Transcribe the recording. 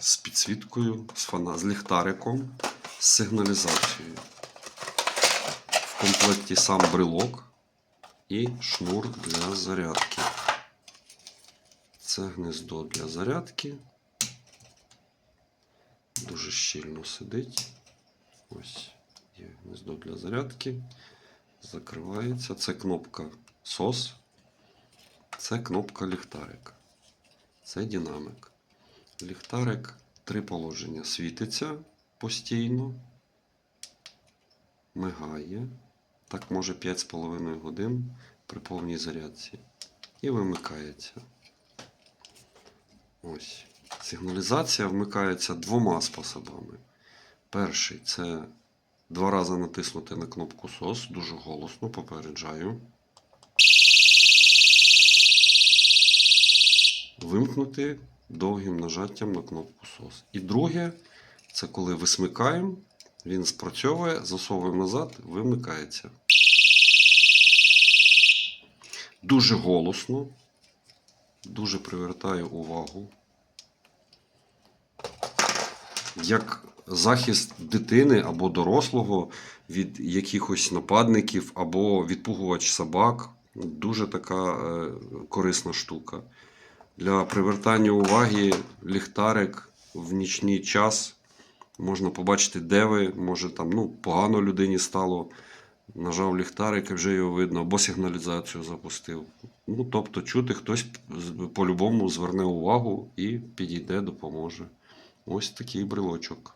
з підсвіткою, з фана, з ліхтариком, з сигналізацією. В комплекті сам брелок і шнур для зарядки. Це гнездо для зарядки. Дуже щільно сидить. Ось є гнездо для зарядки. Закривається. Це кнопка SOS. Це кнопка ліхтарик. Це динамик. Ліхтарик три положення. Світиться постійно, мигає. Так може 5,5 годин при повній зарядці. І вимикається. Ось. Сигналізація вмикається двома способами. Перший це два рази натиснути на кнопку SOS, дуже голосно попереджаю. Вимкнути довгим нажаттям на кнопку SOS. І друге, це коли висмикаємо, він спрацьовує, засовуємо назад, вимикається. Дуже голосно, дуже привертає увагу. Як захист дитини або дорослого від якихось нападників або відпугувач собак. Дуже така е, корисна штука. Для привертання уваги ліхтарик в нічний час можна побачити, де ви, може там ну, погано людині стало. Нажав ліхтарик і вже його видно, або сигналізацію запустив. Ну, тобто, чути, хтось по-любому зверне увагу і підійде, допоможе. Ось такий брелочок.